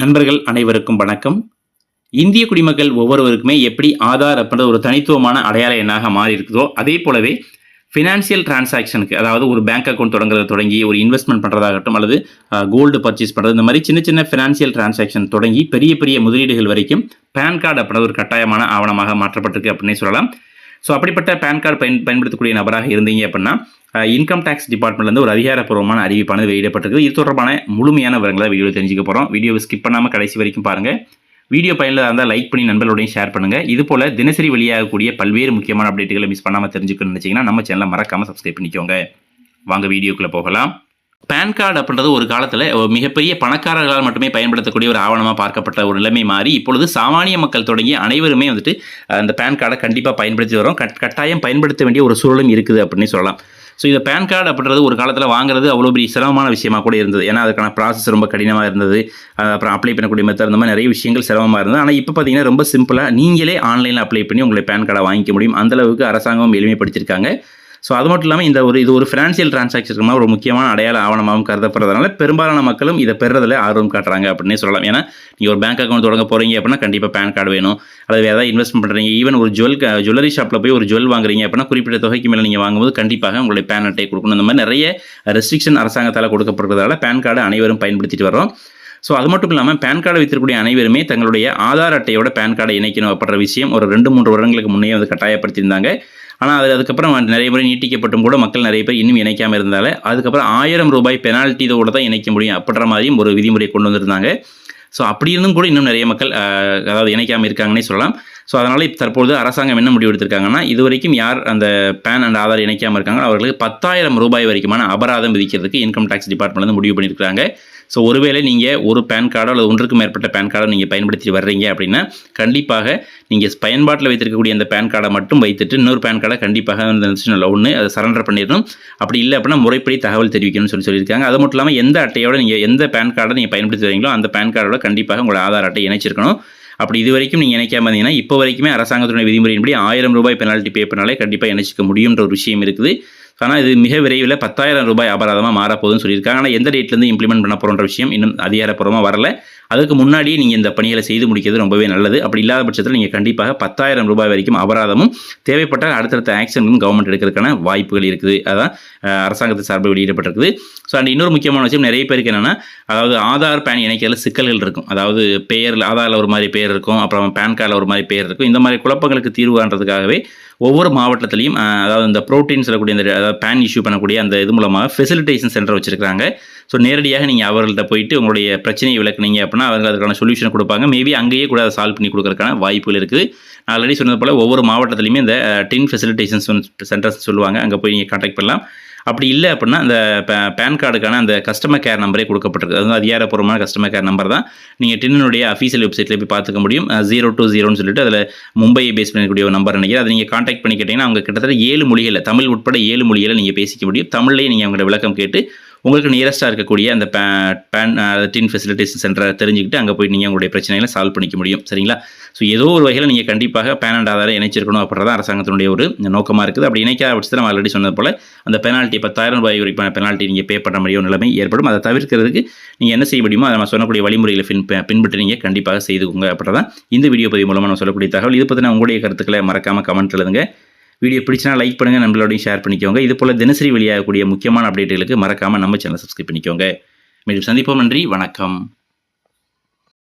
நண்பர்கள் அனைவருக்கும் வணக்கம். இந்திய குடிமக்கள் ஒவ்வொருவருக்குமே எப்படி ஆதார் அப்படின்றது ஒரு தனித்துவமான அடையாள எண்ணாக மாறி இருக்குதோ அதே போலவே ஃபினான்ஷியல் டிரான்சாக்ஷனுக்கு அதாவது ஒரு பேங்க் அக்கௌண்ட் தொடங்குறத தொடங்கி ஒரு இன்வெஸ்ட்மெண்ட் பண்ணுறதாகட்டும் அல்லது கோல்டு பர்ச்சேஸ் பண்ணுறது இந்த மாதிரி சின்ன சின்ன ஃபினான்ஷியல் டிரான்சாக்ஷன் தொடங்கி பெரிய பெரிய முதலீடுகள் வரைக்கும் பேன் கார்டு அப்படின்ற ஒரு கட்டாயமான ஆவணமாக மாற்றப்பட்டிருக்கு அப்படின்னே சொல்லலாம். ஸோ அப்படிப்பட்ட பேன் கார்டு பயன் பயன்படுத்தக்கூடிய நபராக இருந்தீங்க அப்படின்னா இன்கம் டேக்ஸ் டிபார்ட்மெண்ட்லேருந்து ஒரு அதிகாரப்பூர்வமான அறிவிப்பானது வெளியிடப்பட்டிருக்கு இது தொடர்பான முழுமையான விவரங்களை வீடியோ தெரிஞ்சுக்க போகிறோம் வீடியோவை ஸ்கிப் பண்ணாமல் கடைசி வரைக்கும் பாருங்கள் வீடியோ பயனில் இருந்தால் லைக் பண்ணி நண்பர்களோடையும் ஷேர் பண்ணுங்கள் இது போல் தினசரி வெளியாகக்கூடிய பல்வேறு முக்கியமான அப்டேட்டுகளை மிஸ் பண்ணாமல் தெரிஞ்சுக்கணும்னு நினச்சிங்கன்னா நம்ம சேனலை மறக்காமல் சப்ஸ்கிரைப் பண்ணிக்கோங்க. வாங்க வீடியோக்குள்ளே போகலாம். பேன் கார்டு அப்படின்றது ஒரு காலத்தில் மிகப்பெரிய பணக்காரர்களால் மட்டுமே பயன்படுத்தக்கூடிய ஒரு ஆவணமாக பார்க்கப்பட்ட ஒரு நிலைமை மாறி இப்பொழுது சாமானிய மக்கள் தொடங்கி அனைவருமே வந்துட்டு அந்த பேன் கார்டை கண்டிப்பாக பயன்படுத்தி வரோம் கட் கட்டாயம் பயன்படுத்த வேண்டிய ஒரு சூழலும் இருக்குது அப்படின்னு சொல்லலாம். ஸோ இந்த பேன் கார்டு அப்படின்றது ஒரு காலத்தில் வாங்குறது அவ்வளோ பெரிய சிரமமான விஷயமா கூட இருந்தது. ஏன்னா அதுக்கான ப்ராசஸ் ரொம்ப கடினமாக இருந்தது. அப்புறம் அப்ளை பண்ணக்கூடிய மெத்தட் அந்த மாதிரி நிறைய விஷயங்கள் சிரமமாக இருந்தது. ஆனால் இப்போ பார்த்தீங்கன்னா ரொம்ப சிம்பிளாக நீங்களே ஆன்லைனில் அப்ளை பண்ணி உங்களை பேன் கார்டை வாங்கிக்க முடியும். அந்தளவுக்கு அரசாங்கம் எளிமைப்படுத்தியிருக்காங்க. ஸோ அது மட்டும் இல்லாமல் இந்த ஒரு இது ஒரு ஃபினான்ஷியல் டிரான்சாக்ஷன் ஒரு முக்கியமான அடையாள ஆவணமாகவும் கருதப்படுறதுனால பெரும்பாலான மக்களும் இதை பெறுறதுல ஆர்வம் காட்டுறாங்க அப்படின்னே சொல்லலாம். ஏன்னா நீங்கள் ஒரு பேங்க் அக்கௌண்ட் தொடங்க போகிறீங்க அப்படின்னா கண்டிப்பாக பேன் கார்டு வேணும். அல்லது வேறு ஏதாவது இன்வெஸ்ட்மெண்ட் பண்ணுறீங்க ஈவன் ஒரு ஜுவல் ஜுவல்லரி ஷாப்பில் போய் ஒரு ஜுவல் வாங்குறீங்க அப்படின்னா குறிப்பிட்ட தொகைக்கு மேலே நீங்கள் வாங்கும்போது கண்டிப்பாக உங்களுடைய பேன் அட்டை கொடுக்கணும். இந்த மாதிரி நிறைய ரெஸ்ட்ரிக்ஷன் அரசாங்கத்தால் கொடுக்கப்படுறதால பேன் கார்டு அனைவரும் பயன்படுத்திட்டு வரோம் ஸோ அது மட்டும் இல்லாமல் பேன் கார்டு வைத்திருக்கக்கூடிய அனைவருமே தங்களுடைய ஆதார் அட்டையோட பேன் கார்டை இணைக்கணும் அப்படின்ற விஷயம் ஒரு ரெண்டு மூன்று வருடங்களுக்கு முன்னே வந்து கட்டாயப்படுத்தியிருந்தாங்க. ஆனால் அது அதுக்கப்புறம் நிறைய முறை நீட்டிக்கப்பட்டும் கூட மக்கள் நிறைய பேர் இன்னும் இணைக்காமல் இருந்தால அதுக்கப்புறம் ஆயிரம் ரூபாய் பெனால்ட்டி இதோட தான் இணைக்க முடியும் அப்படின்ற மாதிரியும் ஒரு விதிமுறை கொண்டு வந்திருந்தாங்க. ஸோ அப்படி இருந்தும் கூட இன்னும் நிறைய மக்கள் அதாவது இணைக்காமல் இருக்காங்கன்னே சொல்லலாம். ஸோ அதனால் இப்போ தற்பொழுது அரசாங்கம் என்ன முடிவு எடுத்திருக்காங்கன்னா இது வரைக்கும் யார் அந்த பேன் அண்ட் ஆதார் இணைக்காமல் இருக்காங்க அவர்களுக்கு பத்தாயிரம் ரூபாய் வரைக்குமான அபராதம் விதிக்கிறதுக்கு இன்கம் டேக்ஸ் டிபார்ட்மெண்ட் முடிவு பண்ணியிருக்காங்க ஸோ ஒருவேளை நீங்கள் ஒரு பேன் கார்டோ அல்லது ஒன்றுக்கு மேற்பட்ட பேன் கார்டோ நீங்கள் பயன்படுத்தி வர்றீங்க அப்படின்னா கண்டிப்பாக நீங்கள் பயன்பாட்டில் வைத்திருக்கக்கூடிய அந்த பேன் கார்டை மட்டும் வைத்துட்டு இன்னொரு பேன் கார்டை கண்டிப்பாக அந்த ஒன்று அதை சரண்டர் பண்ணிடணும். அப்படி இல்லை அப்படின்னா முறைப்படி தகவல் தெரிவிக்கணும்னு சொல்லி சொல்லியிருக்காங்க. அது மட்டும் இல்லாமல் எந்த அட்டையோட நீங்கள் எந்த பேன் கார்டை நீங்கள் பயன்படுத்தி வரீங்களோ அந்த பேன் கார்டோட கண்டிப்பாக உங்களோட ஆதார் அட்டை இணைச்சிருக்கணும். அப்படி இது வரைக்கும் நீங்கள் இணைக்காம இருந்தீங்கன்னா இப்போ வரைக்குமே அரசாங்கத்துடைய விதிமுறையின்படி ஆயிரம் ரூபாய் பெனால்ட்டி பே பண்ணாலே கண்டிப்பாக இணைச்சிக்க முடியுன்ற ஒரு விஷயம் இருக்குது. ஆனால் இது மிக விரைவில் பத்தாயிரம் ரூபாய் அபராதமாக மாறப்போகுதுன்னு சொல்லியிருக்காங்க. ஆனால் எந்த டேட்லேருந்து இம்ப்ளிமெண்ட் பண்ண போகிற விஷயம் இன்னும் அதிகாரப்பூர்வமாக வரல. அதுக்கு முன்னாடியே நீங்கள் இந்த பணிகளை செய்து முடிக்கிறது ரொம்பவே நல்லது. அப்படி இல்லாத பட்சத்தில் நீங்கள் கண்டிப்பாக பத்தாயிரம் ரூபாய் வரைக்கும் அபராதமும் தேவைப்பட்டால் அடுத்தடுத்த ஆக்ஷன்களும் கவர்மெண்ட் எடுக்கிறதுக்கான வாய்ப்புகள் இருக்குது. அதான் அரசாங்கத்தை சார்பில் வெளியிடப்பட்டிருக்குது. ஸோ அண்ட் இன்னொரு முக்கியமான விஷயம் நிறைய பேருக்கு என்னென்னா அதாவது ஆதார் பேன் இணைக்கிறதுல சிக்கல்கள் இருக்கும். அதாவது பெயரில் ஆதாரில் ஒரு மாதிரி பேர் இருக்கும். அப்புறம் பேன் கார்டில் ஒரு மாதிரி பேர் இருக்கும். இந்த மாதிரி குழப்பங்களுக்கு தீர்வு காண்றதுக்காகவே ஒவ்வொரு மாவட்டத்திலையும் அதாவது இந்த ப்ரோட்டீன் சொல்லக்கூடிய இந்த அதாவது பேன் இஷ்யூ பண்ணக்கூடிய அந்த இது மூலமாக ஃபெசிலிட்டேஷன் சென்டர் வச்சுருக்காங்க ஸோ நேரடியாக நீங்கள் அவர்கள்ட்ட போயிட்டு உங்களுடைய பிரச்சனையை விளக்குனீங்க அப்படின்னா அவங்க அதுக்கான சொல்யூஷன் கொடுப்பாங்க. மேபி அங்கேயே கூட அதை சால்வ் பண்ணி கொடுக்குறதுக்கான வாய்ப்புகள் இருக்குது. நான் ஆல்ரெடி சொன்னது போல் ஒவ்வொரு மாவட்டத்திலையுமே இந்த டின் ஃபெசிலிட்டேஷன் சென்டர்ஸ் சொல்லுவாங்க. அங்கே போய் நீங்கள் கான்டாக்ட் பண்ணலாம். அப்படி இல்லை அப்படின்னா அந்த பேன் கார்டுக்கான அந்த கஸ்டமர் கேர் நம்பரே கொடுக்கப்பட்டிருக்கு. அது அதிகாரப்பூர்வமான கஸ்டமர் கேர் நம்பர் தான். நீங்கள் டின்னுடைய அஃபீஷியல் வெப்சைட்டில் போய் பார்த்துக்க முடியும். ஜீரோ டூ ஜீரோன்னு சொல்லிட்டு அதில் மும்பையை பேஸ் பண்ணக்கூடிய ஒரு நம்பர் நினைக்கிறேன். அதை நீங்கள் காண்டாக்ட் பண்ணி கேட்டிங்கன்னா அவங்க கிட்டத்தட்ட ஏழு மொழிகளில் தமிழ் உட்பட ஏழு மொழிகளை நீங்கள் பேசிக்க முடியும். தமிழ்லேயே நீங்கள் அவங்களோட விளக்கம் கேட்டு உங்களுக்கு நியரஸ்ட்டாக இருக்கக்கூடிய அந்த பேன் டின் ஃபெசிலிட்டிஸ் சென்டரை தெரிஞ்சுக்கிட்டு அங்கே போய் நீங்கள் உங்களுடைய பிரச்சனைகளை சால்வ் பண்ணிக்க முடியும். சரிங்களா? ஸோ ஏதோ ஒரு வகையில் நீங்கள் கண்டிப்பாக பேன் அண்ட் ஆதாரை இணைச்சிருக்கணும் அப்படின்றத அரசாங்கத்தினுடைய ஒரு நோக்கமாக இருக்குது. அப்படி இணைக்காத பட்சத்தில் நம்ம ஆல்ரெடி சொன்னது போல் அந்த பெனால்ட்டி பத்தாயிரம் ரூபாய் வரைக்கும் பெனால்ட்டி நீங்கள் பே பண்ண முடியும். நிலைமை ஏற்படும். அதை தவிர்க்கிறதுக்கு நீங்கள் என்ன செய்ய முடியுமோ அதை நம்ம சொல்லக்கூடிய வழிமுறைகளை பின் பின்பற்றி நீங்கள் கண்டிப்பாக செய்துக்கோங்க அப்படின்றதான் இந்த வீடியோ பதிவு மூலமாக நான் சொல்லக்கூடிய தகவல். இது பற்றின உங்களுடைய கருத்துக்களை மறக்காமல் கமெண்ட் எழுதுங்க. வீடியோ பிடிச்சினா லைக் பண்ணுங்கள் நம்மளோடையும் ஷேர் பண்ணிக்கோங்க. இது போல் தினசரி வெளியாகக்கூடிய முக்கியமான அப்டேட்டுகளுக்கு மறக்காமல் நம்ம சேனல் சப்ஸ்கிரைப் பண்ணிக்கோங்க. மீண்டும் சந்திப்போம். நன்றி. வணக்கம்.